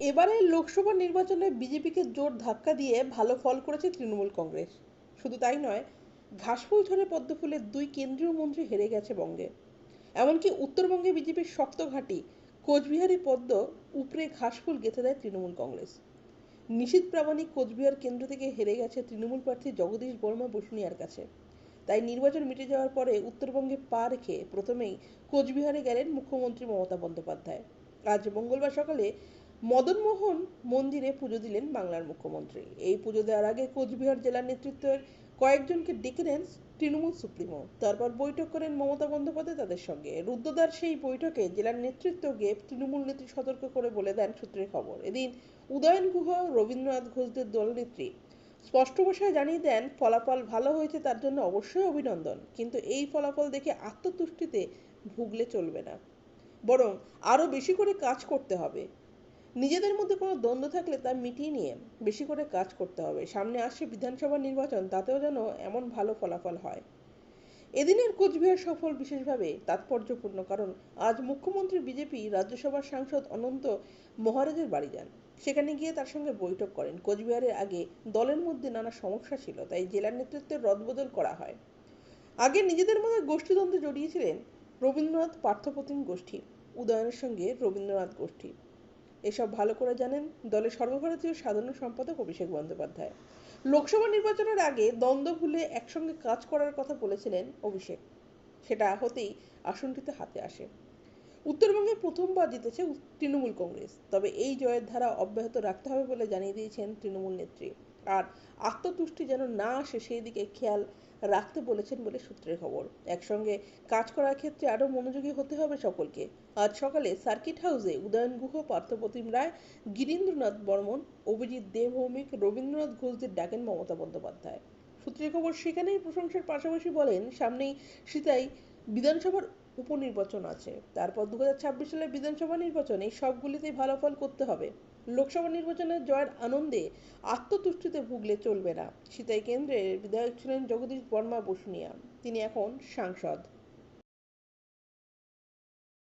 এবারের লোকসভা নির্বাচনে বিজেপিকে জোর ধাক্কা দিয়ে ভালো ফল করেছে তৃণমূল কংগ্রেস। শুধু তাই নয়, ঘাসফুল ঝরে পদ্ম ফুলের দুই কেন্দ্রীয় মন্ত্রী হেরে গেছে বঙ্গে। এমনকি উত্তরবঙ্গে বিজেপির শক্ত ঘাঁটি, কোচবিহারি পদ্ম উপরে ঘাসফুল গেঁথে দেয় তৃণমূল কংগ্রেস। নিশীত প্রামাণিক কোচবিহার কেন্দ্র থেকে হেরে গেছে তৃণমূল প্রার্থী জগদীশ বর্মা বসুনিয়ার কাছে। তাই নির্বাচন মিটে যাওয়ার পরে উত্তরবঙ্গে পা রেখে প্রথমেই কোচবিহারে গেলেন মুখ্যমন্ত্রী মমতা বন্দ্যোপাধ্যায়। আজ মঙ্গলবার সকালে মদনমোহন মন্দিরে পুজো দিলেন বাংলার মুখ্যমন্ত্রী। এই পুজো দেওয়ার আগে কোচবিহার জেলার নেতৃত্বের কয়েকজনকে ডেকে নেন তৃণমূল সুপ্রিমো। তারপর বৈঠক করেন মমতা বন্দ্যোপাধ্যায় তাদের সঙ্গে। রুদ্রদার সেই বৈঠকে জেলার নেতৃত্বকে তৃণমূল নেত্রী সতর্ক করে বলে দেন সূত্রের খবর। এদিন উদয়ন গুহ রবীন্দ্রনাথ ঘোষদের দলনেত্রী স্পষ্ট ভাষায় জানিয়ে দেন, ফলাফল ভালো হয়েছে তার জন্য অবশ্যই অভিনন্দন, কিন্তু এই ফলাফল দেখে আত্মতুষ্টিতে ভুগলে চলবে না। বরং আরও বেশি করে কাজ করতে হবে। নিজেদের মধ্যে কোনো দ্বন্দ্ব থাকলে তা মিটিয়ে নিয়ে বেশি করে কাজ করতে হবে। সামনে আসছে বিধানসভা নির্বাচন, তাতেও যেন এমন ভালো ফলাফল হয়। এদিনের কোচবিহার সফল বিশেষভাবে তাৎপর্যপূর্ণ কারণ, আজ মুখ্যমন্ত্রী বিজেপি রাজ্যসভার সাংসদ অনন্ত মহারাজের বাড়ি যান। সেখানে গিয়ে তার সঙ্গে বৈঠক করেন। কোচবিহারের আগে দলের মধ্যে নানা সমস্যা ছিল, তাই জেলার নেতৃত্বের রদবদল করা হয়। আগে নিজেদের মধ্যে গোষ্ঠীদ্বন্দ্বে জড়িয়েছিলেন রবীন্দ্রনাথ পার্থপ্রতিম গোষ্ঠী, উদয়নের সঙ্গে রবীন্দ্রনাথ গোষ্ঠী। এসব ভালো করে জানেন দলের সর্বভারতীয় সাধারণ সম্পাদক অভিষেক বন্দ্যোপাধ্যায়। লোকসভা নির্বাচনের আগে দ্বন্দ্ব ভুলে একসঙ্গে কাজ করার কথা বলেছিলেন অভিষেক। সেটা হতেই আসনটিতে হাতে আসে। উত্তরবঙ্গে প্রথমবার জিতেছে তৃণমূল কংগ্রেস, তবে এই জয়ের ধারা অব্যাহত রাখতে হবে বলে জানিয়ে দিয়েছেন তৃণমূল নেত্রী। আর আত্মতুষ্টি যেন না আসে, সেই দিকে খেয়াল রাখতে বলেছেন বলে সূত্রের খবর। একসঙ্গে কাজ করার ক্ষেত্রে আরও মনোযোগী হতে হবে সকলকে। আজ সকালে সার্কিট হাউসে উদয়ন গুহ, পার্থপ্রতিম রায়, গিরীন্দ্রনাথ বর্মন, অভিজিৎ দেবভৌমিক, রবীন্দ্রনাথ ঘোষদের ডাকেন মমতা বন্দ্যোপাধ্যায়। সূত্রের খবর সেখানেই প্রশংসার পাশাপাশি বলেন, সামনেই সীতাই বিধানসভার উপনির্বাচন আছে। তারপর দুহাজার ছাব্বিশ সালে বিধানসভা নির্বাচন এই সবগুলিতেই ভালো ফল করতে হবে। লোকসভা নির্বাচনের জয়ের আনন্দে আত্মতুষ্টিতে ভুগলে চলবে না। সীতাই কেন্দ্রের বিধায়ক ছিলেন জগদীশ বর্মা বসুনিয়া। তিনি এখন সাংসদ।